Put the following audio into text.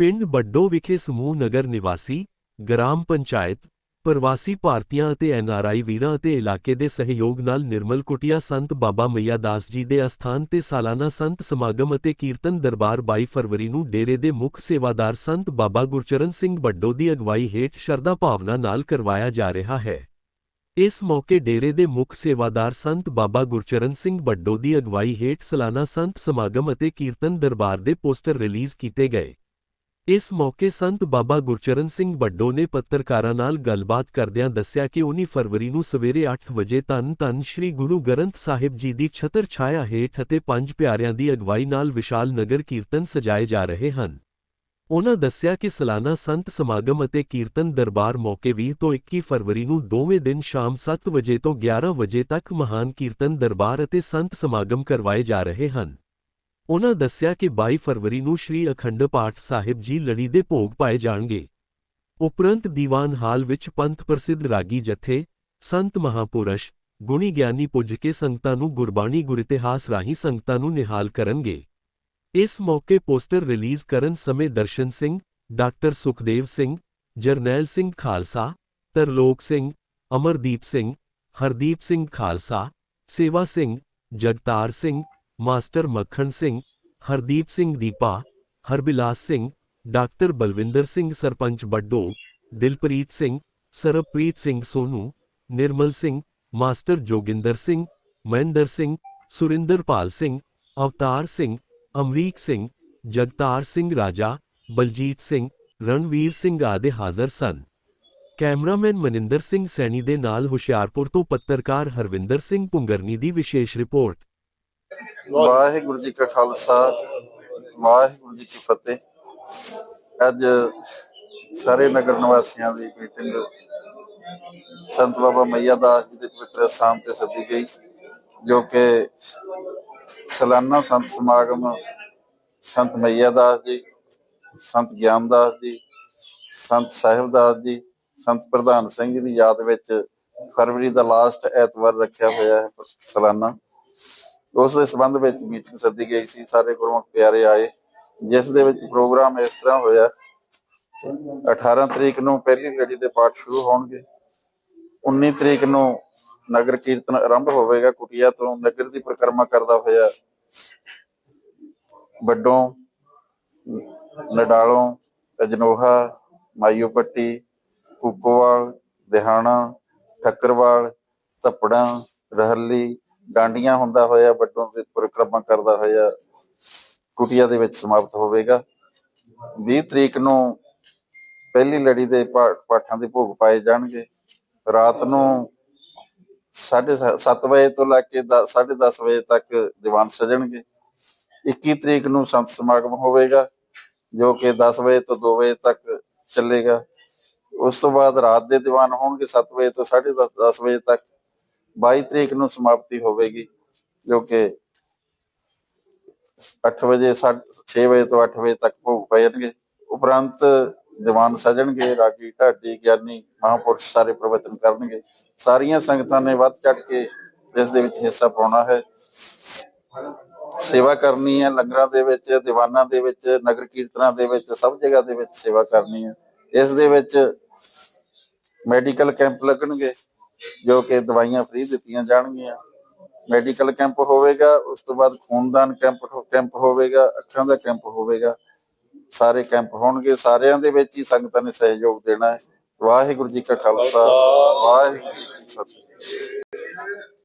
ਪਿੰਡ ਬੱਡੋ ਵਿਖੇ ਸਮੂਹ ਨਗਰ ਨਿਵਾਸੀ, ਗ੍ਰਾਮ ਪੰਚਾਇਤ, ਪ੍ਰਵਾਸੀ ਭਾਰਤੀਆਂ ਅਤੇ ਐਨਆਰਆਈ ਵੀਰਾਂ ਅਤੇ ਇਲਾਕੇ ਦੇ ਸਹਿਯੋਗ ਨਾਲ ਨਿਰਮਲ ਕੁਟਿਆ ਸੰਤ ਬਾਬਾ ਮਈਆ ਦਾਸ ਜੀ ਦੇ ਅਸਥਾਨ ਤੇ ਸਾਲਾਨਾ ਸੰਤ ਸਮਾਗਮ ਅਤੇ ਕੀਰਤਨ ਦਰਬਾਰ 22 ਫਰਵਰੀ ਨੂੰ ਡੇਰੇ ਦੇ ਮੁੱਖ ਸੇਵਾਦਾਰ ਸੰਤ ਬਾਬਾ ਗੁਰਚਰਨ ਸਿੰਘ ਬੱਡੋ ਦੀ ਅਗਵਾਈ ਹੇਠ ਸ਼ਰਧਾ ਭਾਵਨਾ ਨਾਲ ਕਰਵਾਇਆ ਜਾ ਰਿਹਾ ਹੈ। ਇਸ ਮੌਕੇ ਡੇਰੇ ਦੇ ਮੁੱਖ ਸੇਵਾਦਾਰ ਸੰਤ ਬਾਬਾ ਗੁਰਚਰਨ ਸਿੰਘ ਬੱਡੋ ਦੀ ਅਗਵਾਈ ਹੇਠ ਸਾਲਾਨਾ ਸੰਤ ਸਮਾਗਮ ਅਤੇ ਕੀਰਤਨ ਦਰਬਾਰ ਦੇ ਪੋਸਟਰ ਰਿਲੀਜ਼ ਕੀਤੇ ਗਏ। ਇਸ ਮੌਕੇ ਸੰਤ ਬਾਬਾ ਗੁਰਚਰਨ ਸਿੰਘ ਬੱਡੋ ਨੇ ਪੱਤਰਕਾਰਾਂ ਨਾਲ ਗੱਲਬਾਤ ਕਰਦਿਆਂ ਦੱਸਿਆ ਕਿ 19 ਫਰਵਰੀ ਨੂੰ ਸਵੇਰੇ 8 ਵਜੇ ਧੰਨ ਧੰਨ ਸ੍ਰੀ ਗੁਰੂ ਗ੍ਰੰਥ ਸਾਹਿਬ ਜੀ ਦੀ ਛਤਰ ਛਾਇਆ ਹੇਠ ਅਤੇ ਪੰਜ ਪਿਆਰਿਆਂ ਦੀ ਅਗਵਾਈ ਨਾਲ ਵਿਸ਼ਾਲ ਨਗਰ ਕੀਰਤਨ ਸਜਾਏ ਜਾ ਰਹੇ ਹਨ। ਉਨ੍ਹਾਂ ਦੱਸਿਆ ਕਿ ਸਾਲਾਨਾ ਸੰਤ ਸਮਾਗਮ ਅਤੇ ਕੀਰਤਨ ਦਰਬਾਰ ਮੌਕੇ 20 ਤੋਂ 21 ਫਰਵਰੀ ਨੂੰ ਦੋਵੇਂ ਦਿਨ ਸ਼ਾਮ 7 ਵਜੇ ਤੋਂ 11 ਵਜੇ ਤੱਕ ਮਹਾਨ ਕੀਰਤਨ ਦਰਬਾਰ ਅਤੇ ਸੰਤ ਸਮਾਗਮ ਕਰਵਾਏ ਜਾ ਰਹੇ ਹਨ। ਉਨ੍ਹਾਂ ਦੱਸਿਆ ਕਿ 22 ਫਰਵਰੀ ਨੂੰ ਸ੍ਰੀ ਅਖੰਡ ਪਾਠ ਸਾਹਿਬ ਜੀ ਲੜੀ ਦੇ ਭੋਗ ਪਾਏ ਜਾਣਗੇ। ਉਪਰੰਤ ਦੀਵਾਨ ਹਾਲ ਵਿੱਚ ਪੰਥ ਪ੍ਰਸਿੱਧ ਰਾਗੀ ਜਥੇ, ਸੰਤ ਮਹਾਪੁਰਸ਼, ਗੁਣੀ ਗਿਆਨੀ ਪੁੱਜ ਕੇ ਸੰਗਤਾਂ ਨੂੰ ਗੁਰਬਾਣੀ ਗੁਰਿਤਿਹਾਸ ਰਾਹੀਂ ਸੰਗਤਾਂ ਨੂੰ ਨਿਹਾਲ ਕਰਨਗੇ। ਇਸ ਮੌਕੇ ਪੋਸਟਰ ਰਿਲੀਜ਼ ਕਰਨ ਸਮੇਂ Darshan Singh, doctor Sukhdev Singh, Jarnail Singh Khalsa, Tarlok Singh, Amardeep Singh, Hardeep Singh Khalsa, Sewa Singh, Jagtar Singh master Makhan Singh, Hardeep Singh Deepa Harbilas Singh, doctor Balwinder Singh sarpanch Baddo Dilpreet Singh, Sarabpreet Singh Sonu, Nirmal Singh, master Joginder Singh, Mahinder Singh, Surinderpal Singh, Avtar Singh, Amrik Singh, Jagtar Singh Raja, Baljit Singh, Ranveer Singh ਆਦਿ ਹਾਜ਼ਰ ਸਨ। Cameraman Maninder Singh Saini ਦੇ ਨਾਲ ਹੁਸ਼ਿਆਰਪੁਰ ਤੋਂ ਪੱਤਰਕਾਰ ਹਰਵਿੰਦਰ ਸਿੰਘ ਪੁੰਗਰਨੀ ਦੀ ਵਿਸ਼ੇਸ਼ report. Waheguru ji ਕਾ ਖਾਲਸਾ, ਵਾਹਿਗੁਰੂ ਜੀ ਕੀ ਫਤਿਹ। ਅੱਜ ਸਾਰੇ ਨਗਰ ਨਿਵਾਸੀਆਂ ਦੀ ਮੀਟਿੰਗ ਸੰਤ ਬਾਬਾ ਮਈਆ ਦਾਸ ਜੀ ਦੇ ਪਵਿੱਤਰ ਸਥਾਨ ਤੇ ਸੱਦੀ ਗਈ, ਜੋ ਕਿ ਸਾਲਾਨਾ ਸੰਤ ਸਮਾਗਮ ਸੰਤ ਮਈਆ ਦਾਸ ਜੀ, ਸੰਤ ਗਿਆਨ ਦਾਸ ਜੀ, ਸੰਤ ਸਾਹਿਬ ਦਾਸ ਜੀ, ਸੰਤ ਪ੍ਰਧਾਨ ਸਿੰਘ ਜੀ ਦੀ ਯਾਦ ਵਿੱਚ ਫਰਵਰੀ ਦਾ ਲਾਸਟ ਐਤਵਾਰ ਰੱਖਿਆ ਹੋਇਆ ਹੈ ਸਾਲਾਨਾ। ਉਸ ਦੇ ਸੰਬੰਧ ਵਿੱਚ ਮੀਟਿੰਗ ਸੱਦੀ ਗਈ ਸੀ, ਸਾਰੇ ਗੁਰਮੁਖ ਪਿਆਰੇ ਆਏ, ਜਿਸ ਦੇ ਵਿੱਚ ਪ੍ਰੋਗਰਾਮ ਇਸ ਤਰ੍ਹਾਂ ਹੋਇਆ 18 ਤਰੀਕ ਨੂੰ ਪਹਿਲੀ ਲੜੀ ਦੇ ਪਾਠ ਸ਼ੁਰੂ ਹੋਣਗੇ 19 ਤਰੀਕ ਨੂੰ ਨਗਰ ਕੀਰਤਨ ਆਰੰਭ ਹੋਵੇਗਾ, ਕੁਟਿਆ ਤੋਂ ਨਗਰ ਦੀ ਪਰਿਕਰਮਾ ਕਰਦਾ ਹੋਇਆ, ਵੱਡੋਂ, ਨਡਾਲੋਂ, ਅਜਨੋਹਾ, ਮਾਈਓਪੱਟੀ, ਕੁੱਕੋਵਾਲ, ਦਿਹਾਣਾ, ਠੱਕਰਵਾਲ, ਧੱਪੜਾਂ, ਰਹਲੀ ਡਾਂਡੀਆਂ ਹੁੰਦਾ ਹੋਇਆ, ਵੱਡੋਂ ਦੀ ਪਰਿਕਰਮਾ ਕਰਦਾ ਹੋਇਆ, ਕੁਟਿਆ ਦੇ ਵਿੱਚ ਸਮਾਪਤ ਹੋਵੇਗਾ। 20 ਤਰੀਕ ਨੂੰ ਪਹਿਲੀ ਲੜੀ ਦੇ ਪਾ- ਪਾਠਾਂ ਦੇ ਭੋਗ ਪਾਏ ਜਾਣਗੇ। ਰਾਤ ਨੂੰ 7:30 ਵਜੇ ਤੋਂ ਲੈ ਕੇ 10:30 ਵਜੇ ਤੱਕ ਦੀਵਾਨ ਸਜਣਗੇ। 21 ਤਰੀਕ ਨੂੰ ਸੰਤ ਸਮਾਗਮ ਹੋਵੇਗਾ, ਜੋ ਕਿ 10 ਵਜੇ ਤੋਂ 2 ਵਜੇ ਤੱਕ ਚੱਲੇਗਾ। ਉਸ ਤੋਂ ਬਾਅਦ ਰਾਤ ਦੇ ਦੀਵਾਨ ਹੋਣਗੇ 7 ਵਜੇ ਤੋਂ 10:30 10 ਵਜੇ ਤੱਕ 22 ਤਰੀਕ ਨੂੰ ਸਮਾਪਤੀ ਹੋਵੇਗੀ, ਜੋ ਕਿ 8 ਵਜੇ 6 ਵਜੇ ਤੋਂ 8 ਵਜੇ ਤੱਕ ਭੋਗ ਪਏ ਉਪਰੰਤ ਦੀਵਾਨ ਸਜਣਗੇ, ਰਾਗੀ, ਢਾਡੀ, ਗਿਆਨੀ, ਮਹਾਂਪੁਰਸ਼ ਸਾਰੇ ਪ੍ਰਵਚਨ ਕਰਨਗੇ। ਸਾਰੀਆਂ ਸੰਗਤਾਂ ਨੇ ਵੱਧ ਚੜ ਕੇ ਇਸ ਦੇ ਵਿੱਚ ਹਿੱਸਾ ਪਾਉਣਾ ਹੈ। ਸੇਵਾ ਕਰਨੀ ਹੈ ਲੰਗਰਾਂ ਦੇ ਵਿੱਚ, ਦੀਵਾਨਾਂ ਦੇ ਵਿੱਚ, ਨਗਰ ਕੀਰਤਨਾਂ ਦੇ ਵਿੱਚ, ਸਭ ਜਗ੍ਹਾ ਦੇ ਵਿੱਚ ਸੇਵਾ ਕਰਨੀ ਹੈ। ਇਸ ਦੇ ਵਿੱਚ ਮੈਡੀਕਲ ਕੈਂਪ ਲੱਗਣਗੇ। ਜੋ ਕਿ ਦਵਾਈਆਂ ਫ੍ਰੀ ਦਿੱਤੀਆਂ ਜਾਣਗੀਆਂ। ਮੈਡੀਕਲ ਕੈਂਪ ਹੋਵੇਗਾ, ਉਸ ਤੋਂ ਬਾਅਦ ਖੂਨਦਾਨ ਕੈਂਪ ਕੈਂਪ ਹੋਵੇਗਾ, ਅੱਖਾਂ ਦਾ ਕੈਂਪ ਹੋਵੇਗਾ। ਸਾਰੇ ਕੈਂਪ ਹੋਣਗੇ, ਸਾਰਿਆਂ ਦੇ ਵਿੱਚ ਹੀ ਸੰਗਤਾਂ ਨੇ ਸਹਿਯੋਗ ਦੇਣਾ ਹੈ। ਵਾਹਿਗੁਰੂ ਜੀ ਕਾ ਖਾਲਸਾ, ਵਾਹਿਗੁਰੂ ਜੀ ਕੀ ਫਤਿਹ।